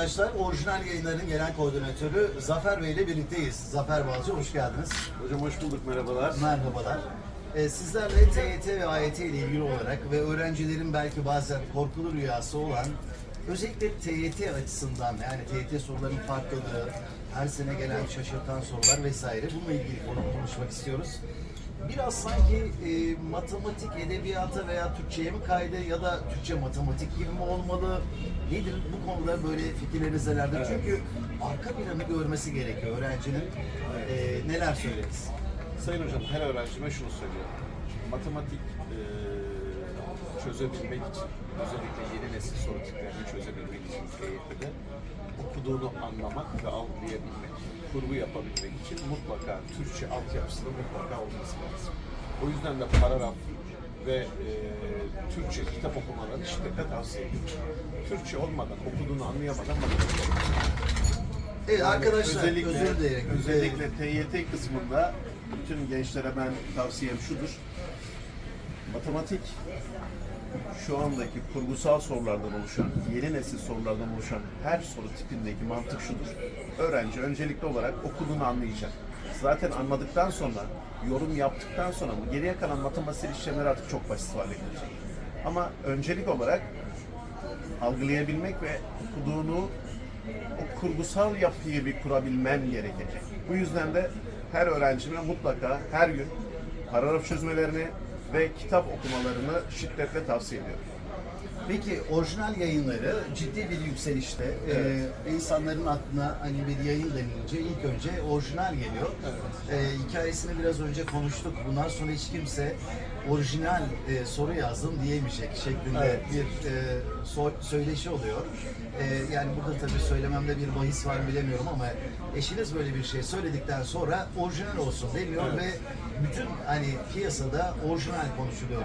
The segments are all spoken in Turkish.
arkadaşlar. Orijinal yayınların genel koordinatörü Zafer Bey ile birlikteyiz. Zafer Balcı hoş geldiniz. Hocam hoş bulduk, merhabalar. Merhabalar. Ee, sizlerle TYT ve AYT ile ilgili olarak ve öğrencilerin belki bazen korkulu rüyası olan özellikle TYT açısından yani TYT sorularının farklılığı, her sene gelen şaşırtan sorular vesaire bununla ilgili konu konuşmak istiyoruz. Biraz sanki e, matematik, edebiyata veya Türkçe'ye mi kaydı ya da Türkçe matematik gibi mi olmalı? Nedir bu konuda böyle fikirleriniz nelerdir? Evet. Çünkü arka planı görmesi gerekiyor öğrencinin. E, neler söyleriz? Sayın hocam her öğrencime şunu söylüyorum. Matematik çözebilmek için, özellikle yeni nesil soru tiplerini çözebilmek için TYT'de okuduğunu anlamak ve algılayabilmek, kurgu yapabilmek için mutlaka Türkçe altyapısının mutlaka olması lazım. O yüzden de paragraf ve eee, Türkçe kitap okumalarını şiddetle tavsiye ediyorum. Türkçe olmadan, okuduğunu anlayamadan matematik Evet Yani arkadaşlar özellikle, özür dilerim. Özellikle TYT kısmında bütün gençlere ben tavsiyem şudur. Matematik şu andaki kurgusal sorulardan oluşan, yeni nesil sorulardan oluşan her soru tipindeki mantık şudur. Öğrenci öncelikli olarak okuduğunu anlayacak. Zaten anladıktan sonra, yorum yaptıktan sonra bu geriye kalan matematiksel işlemler artık çok basit hale gelecek. Ama öncelik olarak algılayabilmek ve okuduğunu o kurgusal yapıyı bir kurabilmen gerekecek. Bu yüzden de her öğrencime mutlaka her gün paragraf çözmelerini ve kitap okumalarını şiddetle tavsiye ediyorum. Peki orijinal yayınları ciddi bir yükselişte. Evet. Ee, insanların aklına hani bir yayın denilince ilk önce orijinal geliyor. Ee, hikayesini biraz önce konuştuk. Bundan sonra hiç kimse orijinal e, soru yazdım diyemeyecek şeklinde Evet. bir e, so- söyleşi oluyor. Ee, yani burada tabii söylememde bir bahis var bilemiyorum ama eşiniz böyle bir şey söyledikten sonra orijinal olsun deniyor Evet. ve bütün hani piyasada orijinal konuşuluyor.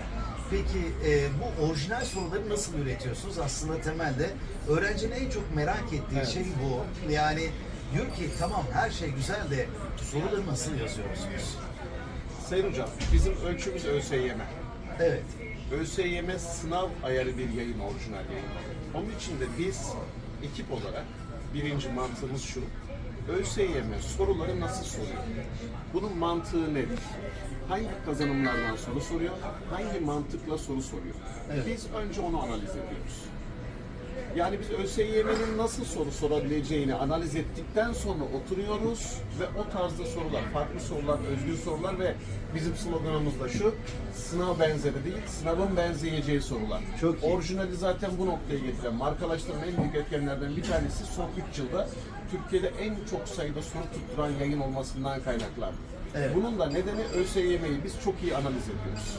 Peki e, bu orijinal soruları nasıl üretiyorsunuz? Aslında temelde öğrencinin en çok merak ettiği Evet. şey bu. Yani diyor ki tamam her şey güzel de soruları nasıl yazıyorsunuz? Sayın Hocam, bizim ölçümüz ÖSYM. Evet. ÖSYM sınav ayarı bir yayın, orijinal yayın. Onun için de biz ekip olarak birinci mantığımız şu. ÖSYM soruları nasıl soruyor? Bunun mantığı nedir? Hangi kazanımlardan soru soruyor? Hangi mantıkla soru soruyor? Evet. Biz önce onu analiz ediyoruz. Yani biz ÖSYM'nin nasıl soru sorabileceğini analiz ettikten sonra oturuyoruz ve o tarzda sorular, farklı sorular, özgün sorular ve bizim sloganımız da şu, sınav benzeri değil, sınavın benzeyeceği sorular. Çok iyi. Orijinali zaten bu noktaya getiren, markalaştırma en büyük etkenlerden bir tanesi son 3 yılda Türkiye'de en çok sayıda soru tutturan yayın olmasından kaynaklandı. Evet. Bunun da nedeni ÖSYM'yi biz çok iyi analiz ediyoruz.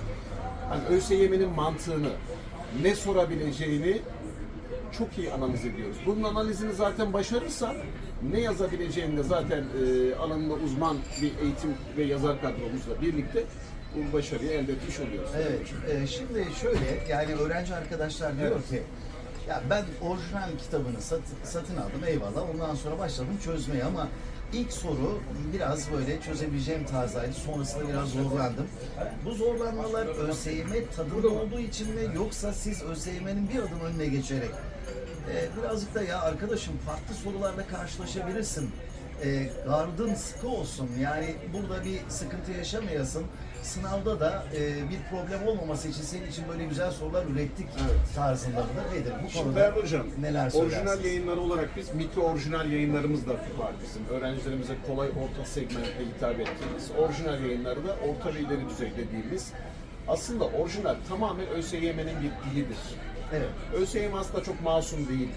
Hani ÖSYM'nin mantığını, ne sorabileceğini çok iyi analiz ediyoruz. Bunun analizini zaten başarırsa ne yazabileceğini de zaten e, alanında uzman bir eğitim ve yazar kadromuzla birlikte bu başarıyı elde etmiş oluyoruz. Evet. e, şimdi şöyle yani öğrenci arkadaşlar diyor Evet. ki ya ben orijinal kitabını sat- satın aldım eyvallah. Ondan sonra başladım çözmeye ama ilk soru biraz böyle çözebileceğim tarzdaydı. Sonrasında biraz zorlandım. Bu zorlanmalar ÖSYM tadında olduğu için mi yoksa siz ÖSYM'nin bir adım önüne geçerek e, birazcık da ya arkadaşım farklı sorularla karşılaşabilirsin. E, gardın sıkı olsun. Yani burada bir sıkıntı yaşamayasın. Sınavda da e, bir problem olmaması için senin için böyle güzel sorular ürettik tarzında mıdır? Nedir? Bu Şimdi konuda değerli hocam, neler orijinal yayınları olarak biz mikro orijinal yayınlarımız da var bizim. Öğrencilerimize kolay orta segmentte hitap ettiğimiz. Orijinal yayınları da orta ve ileri düzey dediğimiz. Aslında orijinal tamamen ÖSYM'nin bir dilidir. Evet. ÖSYM aslında çok masum değildir.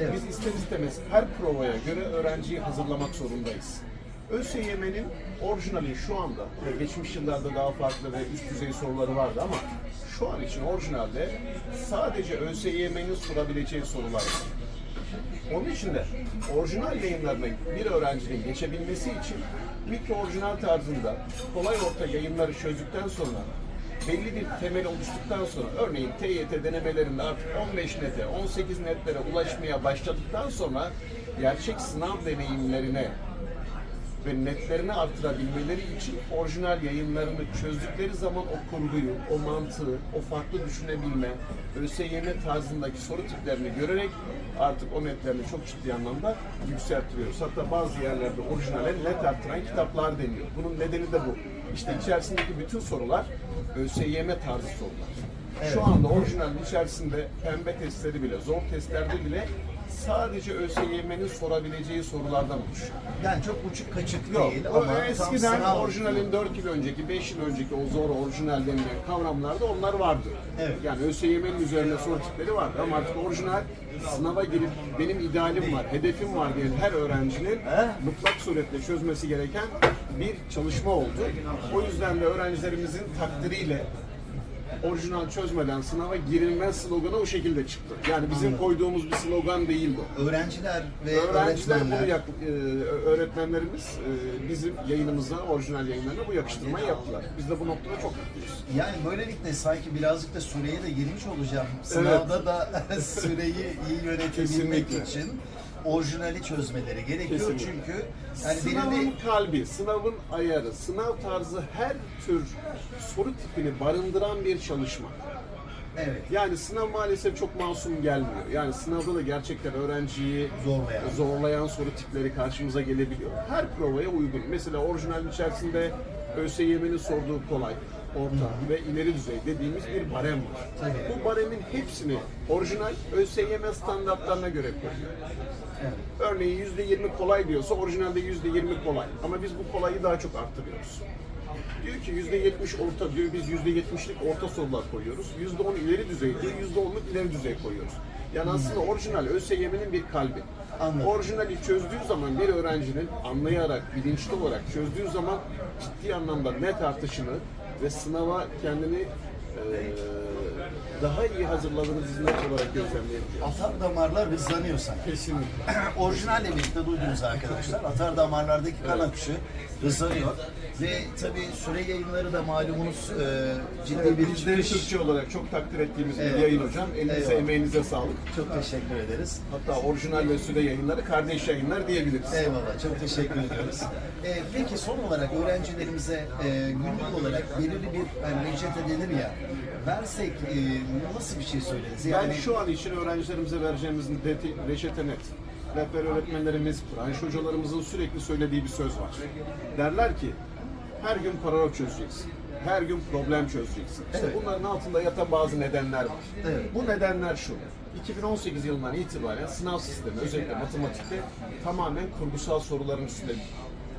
Evet. Biz ister istemez her provaya göre öğrenciyi hazırlamak zorundayız. ÖSYM'nin orijinali şu anda, ve geçmiş yıllarda daha farklı ve üst düzey soruları vardı ama şu an için orijinalde sadece ÖSYM'nin sorabileceği sorular var. Onun için de orijinal yayınlarına bir öğrencinin geçebilmesi için mikro orijinal tarzında kolay orta yayınları çözdükten sonra belli bir temel oluştuktan sonra örneğin TYT denemelerinde artık 15 nete, 18 netlere ulaşmaya başladıktan sonra gerçek sınav deneyimlerine ve netlerini artırabilmeleri için orijinal yayınlarını çözdükleri zaman o kurguyu, o mantığı, o farklı düşünebilme, ÖSYM tarzındaki soru tiplerini görerek artık o netlerini çok ciddi anlamda yükseltiyoruz. Hatta bazı yerlerde orijinale net artıran kitaplar deniyor. Bunun nedeni de bu. İşte içerisindeki bütün sorular ÖSYM tarzı sorular. Şu anda orijinalin içerisinde pembe testleri bile, zor testlerde bile sadece ÖSYM'nin sorabileceği sorulardan oluşuyor. Yani çok uçuk kaçık Yok, değil ama eskiden orijinalin 4 yıl önceki, 5 yıl önceki o zor orijinal denilen kavramlarda onlar vardı. Evet. Yani ÖSYM'nin üzerine soru tipleri vardı ama artık orijinal sınava girip benim idealim var, hedefim var diyen her öğrencinin mutlak suretle çözmesi gereken bir çalışma oldu. O yüzden de öğrencilerimizin takdiriyle orijinal çözmeden sınava girilmez sloganı o şekilde çıktı. Yani bizim koyduğumuz bir slogan değil bu. öğrenciler ve Öğrenciler öğretmenler bunu yak, e, öğretmenlerimiz e, bizim yayınımıza, orijinal yayınlarına bu yakıştırmayı yaptılar. Biz de bu noktada çok mutluyuz. Yani böylelikle sanki birazcık da süreye de girmiş olacağım. Sınavda da süreyi iyi yönetebilmek Kesinlikle. için orijinali çözmeleri gerekiyor. Kesinlikle. Çünkü yani sınavın belirli kalbi, sınavın ayarı, sınav tarzı her tür soru tipini barındıran bir çalışma. evet Yani sınav maalesef çok masum gelmiyor. Yani sınavda da gerçekten öğrenciyi Zorlayan. zorlayan soru tipleri karşımıza gelebiliyor. Her provaya uygun. Mesela orijinal içerisinde ÖSYM'nin sorduğu kolay, orta ve ileri düzey dediğimiz bir barem var. Bu baremin hepsini orijinal ÖSYM standartlarına göre koyuyor. Örneğin %20 kolay diyorsa orijinalde %20 kolay. Ama biz bu kolayı daha çok arttırıyoruz. Diyor ki %70 orta diyor, biz %70'lik orta sorular koyuyoruz. %10 ileri düzey diyor, %10'luk ileri düzey koyuyoruz. Yani aslında orijinal ÖSYM'nin bir kalbi. Anladım. Orijinali çözdüğü zaman bir öğrencinin anlayarak, bilinçli olarak çözdüğü zaman ciddi anlamda net artışını ve sınava kendini eee, daha iyi hazırladığını biz net olarak gözlemleyebiliyoruz. Atar damarlar hızlanıyor sanki. Kesinlikle. Orijinalle birlikte duydunuz arkadaşlar. Atar damarlardaki kan akışı hızlanıyor. Ve tabii süre yayınları da malumunuz e, ciddi bir Bizleri çıkış. Türkçe olarak çok takdir ettiğimiz Evet. bir yayın hocam. Elinize, Eyvallah. emeğinize sağlık. Çok teşekkür ederiz. Hatta orijinal ve süre yayınları kardeş yayınlar diyebiliriz. Eyvallah, çok teşekkür ediyoruz. Ee, peki son olarak öğrencilerimize e, günlük olarak belirli bir hani reçete denir ya, versek e, nasıl bir şey söyleriz? Ben Yani şu an için öğrencilerimize vereceğimiz reçete net. Rehber öğretmenlerimiz, branş hocalarımızın sürekli söylediği bir söz var. Derler ki, her gün paragraf çözeceksin. Her gün problem çözeceksin. İşte Evet. bunların altında yatan bazı nedenler var. Evet. Bu nedenler şu. 2018 yılından itibaren sınav sistemi özellikle matematikte tamamen kurgusal soruların üstünde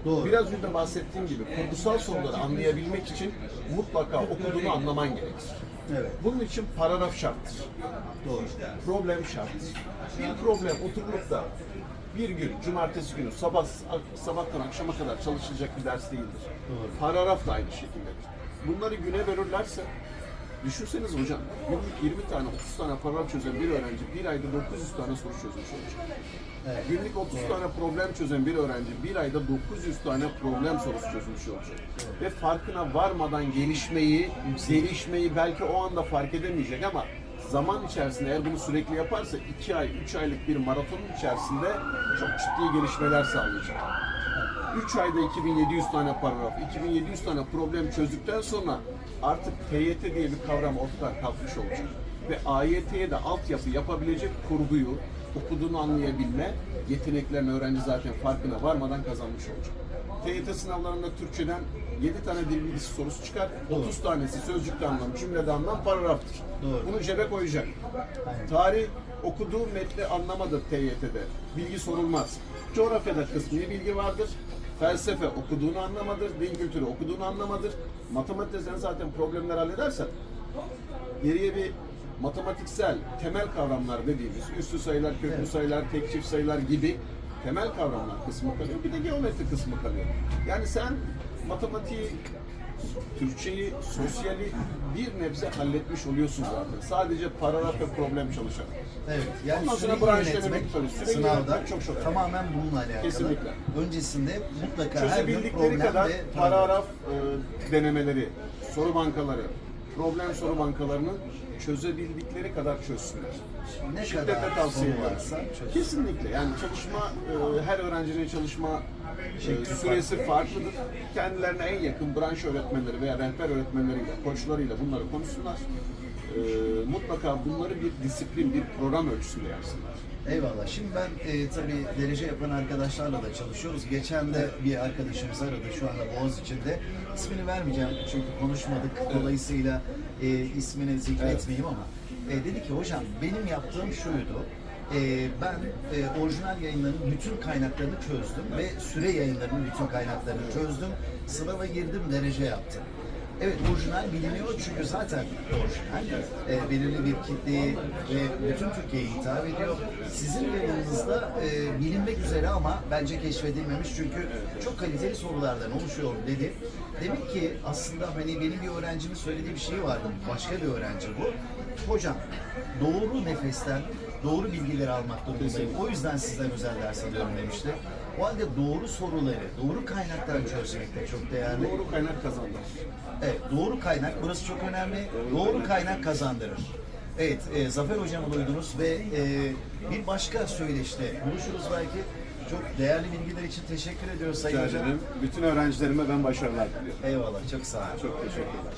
Doğru. Biraz önce bahsettiğim gibi kurgusal soruları anlayabilmek için mutlaka okuduğunu anlaman gerekir. Evet, Bunun için paragraf şarttır. doğru. Problem şarttır. Bir problem oturup da bir gün, cumartesi günü sabah sabahtan akşama kadar çalışılacak bir ders değildir. Doğru. Paragraf da aynı şekildedir. Bunları güne verirlerse Düşünseniz hocam, günlük 20 tane, 30 tane paragraf çözen bir öğrenci bir ayda 900 tane soru çözmüş olacak. Evet. Günlük 30 tane problem çözen bir öğrenci bir ayda 900 tane problem sorusu çözmüş olacak. Ve farkına varmadan gelişmeyi, gelişmeyi belki o anda fark edemeyecek ama zaman içerisinde eğer bunu sürekli yaparsa 2 ay, 3 aylık bir maratonun içerisinde çok ciddi gelişmeler sağlayacak. 3 ayda 2700 tane paragraf, 2700 tane problem çözdükten sonra artık TYT diye bir kavram ortadan kalkmış olacak. Ve AYT'ye de altyapı yapabilecek kurguyu, okuduğunu anlayabilme yeteneklerini öğrenci zaten farkına varmadan kazanmış olacak. TYT sınavlarında Türkçeden 7 tane dil bilgisi sorusu çıkar, 30 tanesi sözcükte anlam, cümlede anlam, paragraftır. Doğru. Bunu cebe koyacak. Aynen. Tarih okuduğu metni anlamadır TYT'de. Bilgi sorulmaz. Coğrafyada kısmi bilgi vardır. Felsefe okuduğunu anlamadır. Din kültürü okuduğunu anlamadır. Matematikte sen zaten problemler halledersen geriye bir matematiksel temel kavramlar dediğimiz üstü sayılar, köklü Evet. sayılar, tek çift sayılar gibi temel kavramlar kısmı kalıyor. Bir de geometri kısmı kalıyor. Yani sen matematiği Türkçeyi, sosyali bir nebze halletmiş oluyorsun zaten. Sadece paragraf ve problem çalışarak. Evet, yani Ondan sonra yönetmek tabii, süreyi sınavda yönetmek çok çok önemli. tamamen bununla alakalı. Kesinlikle. Öncesinde mutlaka her gün Çözebildikleri problem kadar ve paragraf e, denemeleri, soru bankaları, problem soru bankalarını çözebildikleri kadar çözsünler. Ne Şiddetle kadar tavsiye varsa çözsün. Kesinlikle. Yani çalışma, e, her öğrencinin çalışma e, Şekli süresi farklıdır. Kendilerine en yakın branş öğretmenleri veya rehber öğretmenleriyle, koçlarıyla bunları konuşsunlar. E, mutlaka bunları bir disiplin, bir program ölçüsünde yapsınlar. Eyvallah. Şimdi ben e, tabii derece yapan arkadaşlarla da çalışıyoruz. Geçen de bir arkadaşımız aradı şu anda Boğaziçi'nde. İsmini vermeyeceğim çünkü konuşmadık. Dolayısıyla e, ismini zikretmeyeyim ama e, dedi ki hocam benim yaptığım şuydu. E, ben e, orijinal yayınların bütün kaynaklarını çözdüm ve süre yayınlarının bütün kaynaklarını çözdüm. Sınava girdim, derece yaptım. Evet orijinal biliniyor çünkü zaten orijinal e, belirli bir kitleye ve bütün Türkiye'ye hitap ediyor. Sizin yayınınızda e, bilinmek üzere ama bence keşfedilmemiş çünkü çok kaliteli sorulardan oluşuyor dedi. Demek ki aslında hani benim bir öğrencimin söylediği bir şey vardı. Başka bir öğrenci bu. Hocam doğru nefesten doğru bilgileri almak durumundayım. O yüzden sizden özel ders alıyorum demişti. O halde doğru soruları, doğru kaynaktan çözmek de çok değerli. Doğru kaynak kazanır. Evet, doğru kaynak, burası çok önemli. Doğru kaynak kazandırır. Evet, e, Zafer Hocam'ı duydunuz ve e, bir başka söyleşte buluşuruz belki. Çok değerli bilgiler için teşekkür ediyoruz Sayın Hocam. Bütün öğrencilerime ben başarılar diliyorum. Eyvallah, çok sağ olun. Çok teşekkürler.